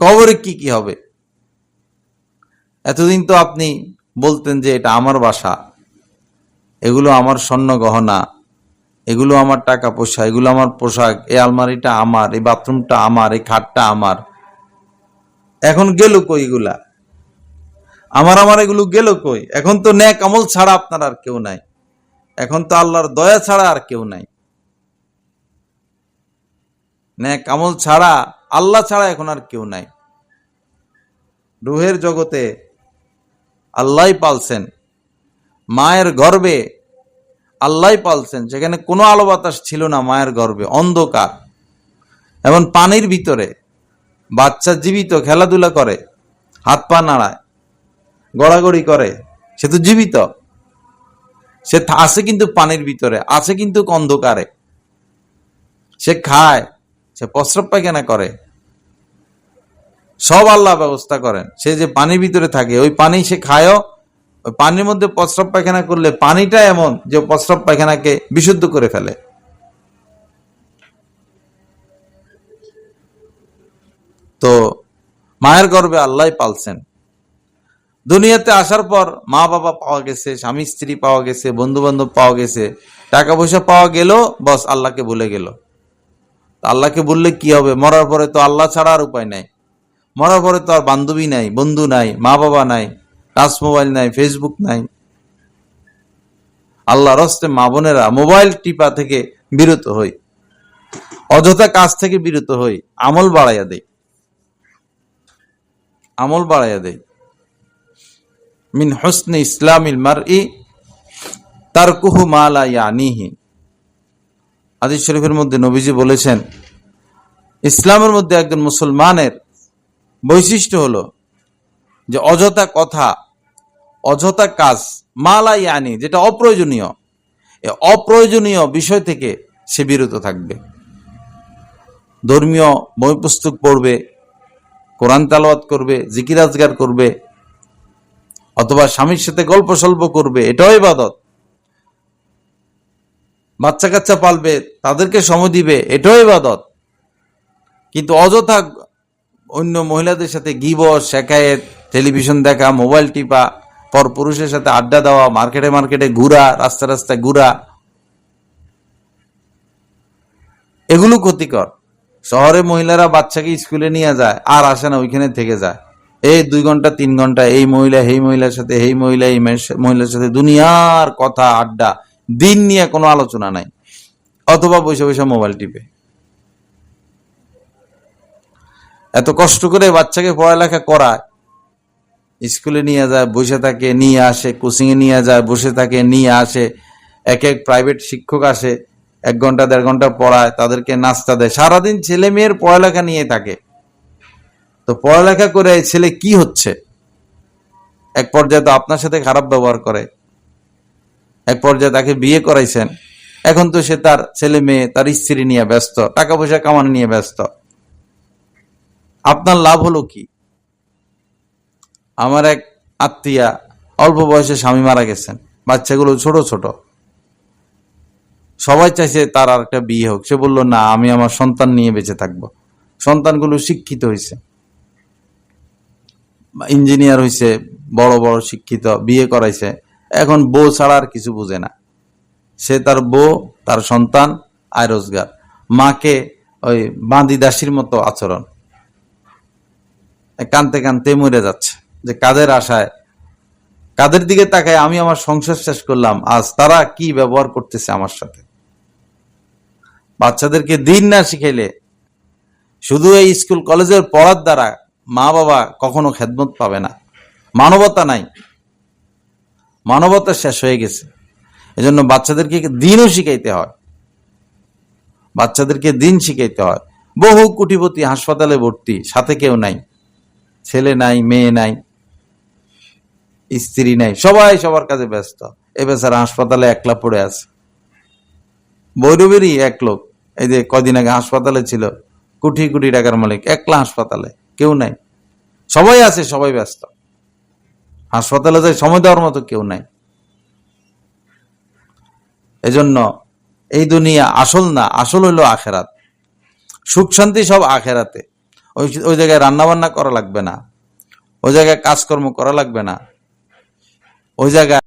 কবরে কি কি হবে? এতদিন তো আপনি বলতেন যে এটা আমার বাসা, এগুলো আমার স্বর্ণ গহনা, এগুলো আমার টাকা পয়সা, এগুলো আমার পোশাক, এই আলমারিটা আমার, এই বাথরুমটা আমার, এই খাটটা আমার। এখন গেল কই এগুলা? আমার আমার এগুলো গেল কই? এখন তো ন্যাক আমল ছাড়া আপনার আর কেউ নাই। এখন তো আল্লাহর দয়া ছাড়া আর কেউ নাই। ন্যাক আমল ছাড়া আল্লাহ ছাড়া এখন আর কেউ নাই। রুহের জগতে আল্লাহ পালছেন। মায়ের গর্বে আল্লাহ পালছেন। সেখানে কোনো আলো বাতাস ছিল না মায়ের গর্বে, অন্ধকার। এমন পানির ভিতরে বাচ্চা জীবিত, খেলাধুলা করে, হাত পা নাড়ায়, গড়াগড়ি করে, সে তো জীবিত। সে আছে কিন্তু পানির ভিতরে, আছে কিন্তু অন্ধকারে। সে খায় সে প্রস্রাব পায়খানা করে? সব আল্লাহ ব্যবস্থা করেন। সে যে পানির ভিতরে থাকে, ওই পানি সে খায়ও, ওই পানির মধ্যে প্রস্রাব পায়খানা করলে পানিটা এমন যে প্রস্রাব পায়খানাকে বিশুদ্ধ করে ফেলে। তো মায়ের গর্ভে আল্লাহ পালছেন। দুনিয়াতে আসার পর মা বাবা পাওয়া গেছে, স্বামী স্ত্রী পাওয়া গেছে বন্ধু বান্ধব পাওয়া গেছে, টাকা পয়সা পাওয়া গেল বস আল্লাহকে বলে গেল। আল্লাহকে বললে কি হবে? মরার পরে তো আল্লাহ ছাড়া আর উপায় নাই। মরার পরে তো আর বান্ধবী নাই, বন্ধু নাই মা বাবা নাই টাচ মোবাইল নাই, ফেসবুক নাই। আল্লাহ রস্তে মা বোনেরা মোবাইল টিপা থেকে বিরত হই। অযথা কাজ থেকে বিরত হই। আমল বাড়াইয়া দেই। আমল বাড়াইয়া দেই। মিন হোসনে ইসলামিল মার ই তার কুহু মালা ইয়ানিহি। আদিস শরীফের মধ্যে নবীজি বলেছেন, ইসলামের মধ্যে একজন মুসলমানের বৈশিষ্ট্য হলো যে অযথা কথা, অযথা কাজ, মালা আনি যেটা অপ্রয়োজনীয় অপ্রয়োজনীয় বিষয় থেকে সে বিরত থাকবে। ধর্মীয় বই পুস্তক পড়বে, কোরআন তালাওয়াত করবে, জিকির আজগার করবে, অথবা স্বামীর সাথে গল্প সল্প করবে, এটাও ইবাদত। বাচ্চা কাচ্চা পালবে, তাদেরকে সময় দিবে, এটাও ইবাদত। কিন্তু অযথা অন্য মহিলাদের সাথে গিব শেখায়েত টেলিভিশন দেখা, মোবাইল টিপা, পর পুরুষের সাথে আড্ডা দেওয়া, মার্কেটে মার্কেটে ঘুরা রাস্তা রাস্তায় ঘুরা, এগুলো ক্ষতিকর। শহরে মহিলারা বাচ্চাকে স্কুলে নিয়ে যায়, আর আসে না, ওইখানে থেকে যায়। এই দুই ঘণ্টা, তিন ঘণ্টা, এই মহিলা এই মহিলার সাথে এই মহিলা, এই মহিলার সাথে দুনিয়ার কথা, আড্ডা। দিন নিয়ে কোনো আলোচনা নাই, অথবা বসে বসে মোবাইল টিপে। এত কষ্ট করে বাচ্চাকে পড়ালেখা করায়, স্কুলে নিয়ে যায়, বসে থাকে, নিয়ে আসে কোচিং এ নিয়ে যায়, বসে থাকে, নিয়ে আসে, এক এক প্রাইভেট শিক্ষক আসে, এক ঘণ্টা, দেড় ঘণ্টা পড়ায়, তাদেরকে নাস্তা দেয়। সারাদিন ছেলে মেয়ের পড়ালেখা নিয়ে থাকে। তো পড়ালেখা করে ছেলে কি হচ্ছে? এক পর্যায়ে তো আপনার সাথে খারাপ ব্যবহার করে। এক পর্যায়ে তাকে বিয়ে করাইছেন। এখন তো সে তার ছেলে মেয়ে, তার স্ত্রী নিয়ে ব্যস্ত টাকা পয়সা কামানো নিয়ে ব্যস্ত। আপনার লাভ হলো কি? আমার এক আত্মীয়া অল্প বয়সে স্বামী মারা গেছেন, বাচ্চাগুলো ছোট ছোট। সবাই চাইছে তার আর একটা বিয়ে হোক। সে বলল, না, আমি আমার সন্তান নিয়ে বেঁচে থাকব। সন্তানগুলো শিক্ষিত হয়েছে ইঞ্জিনিয়ার হয়েছে বড় বড় শিক্ষিত, বিয়ে করাইছে। এখন বউ ছাড়া আর কিছু বুঝে না। সে তার বউ, তার সন্তান, আয় রোজগার। মাকে ওই বাঁধি দাসীর মতো আচরণ। কানতে কানতে মরে যাচ্ছে। যে কাদের আশায়? কাদের দিকে তাকায়? আমি আমার সংসার শেষ করলাম। আজ তারা কি ব্যবহার করতেছে আমার সাথে? বাচ্চাদেরকে দিন না শিখাইলে শুধু এই স্কুল কলেজের পড়ার দ্বারা মা বাবা কখনো খেদমত পাবে না। মানবতা নাই। মানবতা শেষ হয়ে গেছে। এজন্য বাচ্চাদেরকে দিনও শিখাইতে হয়। বাচ্চাদেরকে দিন শিখাইতে হয়। বহু কুটিপতি হাসপাতালে ভর্তি, সাথে কেউ নাই। ছেলে নাই, মেয়ে নাই, স্ত্রী নাই, সবাই সবার কাছে ব্যস্ত। এ বেচারা হাসপাতালে একলা পড়ে আছে। বৈরবেরই এক লোক, এই যে কদিন আগে হাসপাতালে ছিল, কোটি কোটি টাকার মালিক, একলা হাসপাতালে, কেউ নাই। সবাই আছে, সবাই ব্যস্ত। হাসপাতালে যায় সময় দেওয়ার মতো কেউ নাই। এজন্য এই দুনিয়া আসল না, আসল হইল আখেরাত। সুখ শান্তি সব আখেরাতে। ওই ওই জায়গায় রান্না বান্না করা লাগবে না। ওই জায়গায় কাজকর্ম করা লাগবে না। ওই জায়গায়